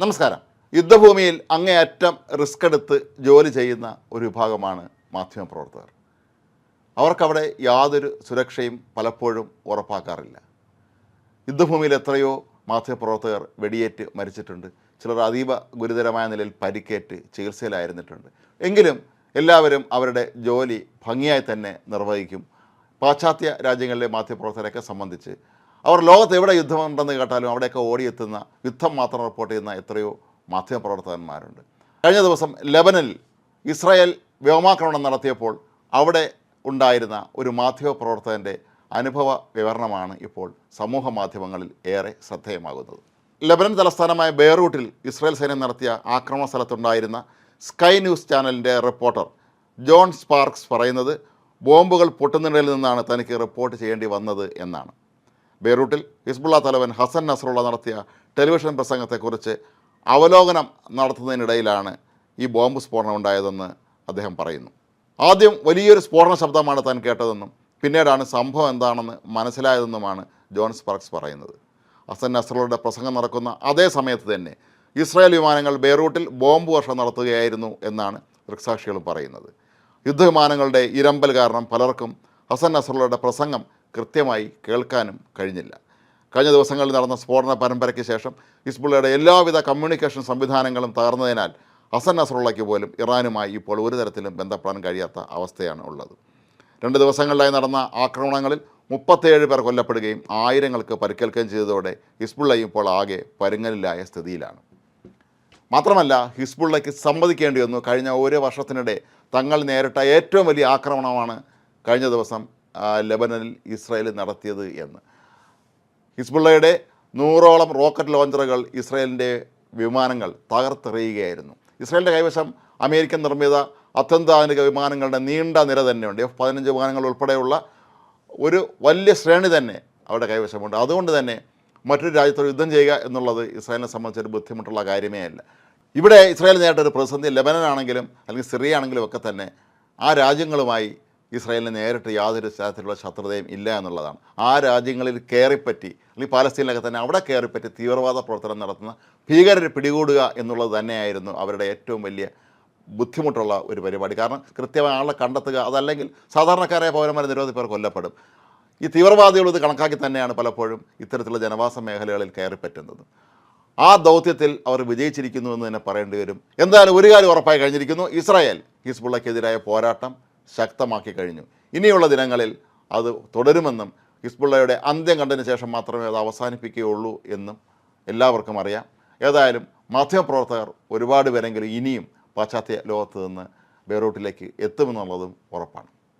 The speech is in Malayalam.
നമസ്കാരം. യുദ്ധഭൂമിയിൽ അങ്ങേയറ്റം റിസ്ക് എടുത്ത് ജോലി ചെയ്യുന്ന ഒരു വിഭാഗമാണ് മാധ്യമപ്രവർത്തകർ. അവർക്കവിടെ യാതൊരു സുരക്ഷയും പലപ്പോഴും ഉറപ്പാക്കാറില്ല. യുദ്ധഭൂമിയിൽ എത്രയോ മാധ്യമപ്രവർത്തകർ വെടിയേറ്റ് മരിച്ചിട്ടുണ്ട്. ചിലർ അതീവ ഗുരുതരമായ നിലയിൽ പരിക്കേറ്റ് ചികിത്സയിലായിരുന്നിട്ടുണ്ട്. എങ്കിലും എല്ലാവരും അവരുടെ ജോലി ഭംഗിയായി തന്നെ നിർവഹിക്കും. പാശ്ചാത്യ രാജ്യങ്ങളിലെ മാധ്യമപ്രവർത്തകരെയൊക്കെ സംബന്ധിച്ച് അവർ ലോകത്ത് എവിടെ യുദ്ധമുണ്ടെന്ന് കേട്ടാലും അവിടെയൊക്കെ ഓടിയെത്തുന്ന യുദ്ധം മാത്രം റിപ്പോർട്ട് ചെയ്യുന്ന എത്രയോ മാധ്യമപ്രവർത്തകന്മാരുണ്ട് കഴിഞ്ഞ ദിവസം ലെബനനിൽ ഇസ്രായേൽ വ്യോമാക്രമണം നടത്തിയപ്പോൾ അവിടെ ഉണ്ടായിരുന്ന ഒരു മാധ്യമപ്രവർത്തകന്റെ അനുഭവ വിവരണമാണ് ഇപ്പോൾ സമൂഹ മാധ്യമങ്ങളിൽ ഏറെ ശ്രദ്ധേയമാകുന്നത്. ലെബനൻ തലസ്ഥാനമായ ബെയ്റൂട്ടിൽ ഇസ്രായേൽ സൈന്യം നടത്തിയ ആക്രമണ സ്ഥലത്തുണ്ടായിരുന്ന സ്കൈ ന്യൂസ് ചാനലിന്റെ റിപ്പോർട്ടർ ജോൺ സ്പാർക്സ് പറയുന്നത് ബോംബുകൾ പൊട്ടുന്നിടയിൽ നിന്നാണ് തനിക്ക് റിപ്പോർട്ട് ചെയ്യേണ്ടി വന്നത് എന്നാണ്. ബെയ്റൂട്ടിൽ ഹിസ്ബുള്ള തലവൻ ഹസൻ നസറുള്ള നടത്തിയ ടെലിവിഷൻ പ്രസംഗത്തെക്കുറിച്ച് അവലോകനം നടത്തുന്നതിനിടയിലാണ് ഈ ബോംബ് സ്ഫോടനം ഉണ്ടായതെന്ന് അദ്ദേഹം പറയുന്നു. ആദ്യം വലിയൊരു സ്ഫോടന ശബ്ദമാണ് താൻ കേട്ടതെന്നും പിന്നീടാണ് സംഭവം എന്താണെന്ന് മനസ്സിലായതെന്നുമാണ് ജോൺസ് പർക്സ് പറയുന്നത്. ഹസൻ നസറുള്ളയുടെ പ്രസംഗം നടക്കുന്ന അതേ സമയത്ത് തന്നെ ഇസ്രായേൽ വിമാനങ്ങൾ ബെയ്റൂട്ടിൽ ബോംബ് വർഷം നടത്തുകയായിരുന്നു എന്നാണ് ദൃക്സാക്ഷികൾ പറയുന്നത്. യുദ്ധവിമാനങ്ങളുടെ ഇരമ്പൽ കാരണം പലർക്കും ഹസൻ നസറുള്ളയുടെ പ്രസംഗം കൃത്യമായി കേൾക്കാനും കഴിഞ്ഞില്ല. കഴിഞ്ഞ ദിവസങ്ങളിൽ നടന്ന സ്ഫോടന പരമ്പരയ്ക്ക് ശേഷം ഹിസ്ബുള്ളയുടെ എല്ലാവിധ കമ്മ്യൂണിക്കേഷൻ സംവിധാനങ്ങളും തകർന്നതിനാൽ ഹസൻ നസറുള്ളയ്ക്ക് പോലും ഇറാനുമായി ഇപ്പോൾ ഒരു തരത്തിലും ബന്ധപ്പെടാൻ കഴിയാത്ത അവസ്ഥയാണ് ഉള്ളത്. രണ്ട് ദിവസങ്ങളിലായി നടന്ന ആക്രമണങ്ങളിൽ മുപ്പത്തേഴ് പേർ കൊല്ലപ്പെടുകയും ആയിരങ്ങൾക്ക് പരിക്കേൽക്കുകയും ചെയ്തതോടെ ഹിസ്ബുള്ളയും ഇപ്പോൾ ആകെ പരുങ്ങലിലായ സ്ഥിതിയിലാണ്. മാത്രമല്ല ഹിസ്ബുള്ളയ്ക്ക് സമ്മതിക്കേണ്ടി വന്നു കഴിഞ്ഞ ഒരു വർഷത്തിനിടെ തങ്ങൾ നേരിട്ട ഏറ്റവും വലിയ ആക്രമണമാണ് കഴിഞ്ഞ ദിവസം ലെബനനിൽ ഇസ്രായേൽ നടത്തിയത് എന്ന്. ഹിസ്ബുള്ളയുടെ നൂറോളം റോക്കറ്റ് ലോഞ്ചറുകൾ ഇസ്രായേലിന്റെ വിമാനങ്ങൾ തകർത്തെറിയുകയായിരുന്നു. ഇസ്രായേലിന്റെ കൈവശം അമേരിക്കൻ നിർമ്മിത അത്യന്താധുനിക വിമാനങ്ങളുടെ നീണ്ട നിര തന്നെയുണ്ട്. എഫ് പതിനഞ്ച് വിമാനങ്ങൾ ഉൾപ്പെടെയുള്ള ഒരു വലിയ ശ്രേണി തന്നെ അവരുടെ കൈവശമുണ്ട്. അതുകൊണ്ട് തന്നെ മറ്റൊരു രാജ്യത്തോട് യുദ്ധം ചെയ്യുക എന്നുള്ളത് ഇസ്രായേലിനെ സംബന്ധിച്ചൊരു ബുദ്ധിമുട്ടുള്ള കാര്യമേ അല്ല. ഇവിടെ ഇസ്രായേൽ നേരിട്ടൊരു പ്രതിസന്ധി ലെബനനാണെങ്കിലും അല്ലെങ്കിൽ സിറിയ ആണെങ്കിലും ഒക്കെ തന്നെ ആ രാജ്യങ്ങളുമായി ഇസ്രായേലിന് നേരിട്ട് യാതൊരു തരത്തിലുള്ള ശത്രുതയും ഇല്ല എന്നുള്ളതാണ്. ആ രാജ്യങ്ങളിൽ കയറിപ്പറ്റി അല്ലെങ്കിൽ പാലസ്തീനിലൊക്കെ തന്നെ അവിടെ കയറിപ്പറ്റി തീവ്രവാദ പ്രവർത്തനം നടത്തുന്ന ഭീകരരെ പിടികൂടുക എന്നുള്ളത് തന്നെയായിരുന്നു അവരുടെ ഏറ്റവും വലിയ ബുദ്ധിമുട്ടുള്ള ഒരു പരിപാടി. കാരണം കൃത്യമായ ആളെ കണ്ടെത്തുക അതല്ലെങ്കിൽ സാധാരണക്കാരായ പൗരന്മാരെ നിരവധി പേർ കൊല്ലപ്പെടും. ഈ തീവ്രവാദികൾ ഇത് കണക്കാക്കി തന്നെയാണ് പലപ്പോഴും ഇത്തരത്തിലുള്ള ജനവാസ മേഖലകളിൽ കയറിപ്പറ്റുന്നത്. ആ ദൗത്യത്തിൽ അവർ വിജയിച്ചിരിക്കുന്നു എന്ന് തന്നെ പറയേണ്ടി വരും. എന്തായാലും ഒരു കാര്യം ഉറപ്പായി കഴിഞ്ഞിരിക്കുന്നു. ഇസ്രായേൽ ഹിസ്ബുള്ളക്കെതിരായ പോരാട്ടം ശക്തമാക്കി കഴിഞ്ഞു. ഇനിയുള്ള ദിനങ്ങളിൽ അത് തുടരുമെന്നും ഹിസ്ബുള്ളയുടെ അന്ത്യം കണ്ടതിന് ശേഷം മാത്രമേ അത് അവസാനിപ്പിക്കുകയുള്ളൂ എന്നും എല്ലാവർക്കും അറിയാം. ഏതായാലും മാധ്യമപ്രവർത്തകർ ഒരുപാട് പേരെങ്കിലും ഇനിയും പാശ്ചാത്യ ലോകത്ത് നിന്ന് ബെയ്റൂട്ടിലേക്ക് എത്തുമെന്നുള്ളതും ഉറപ്പാണ്.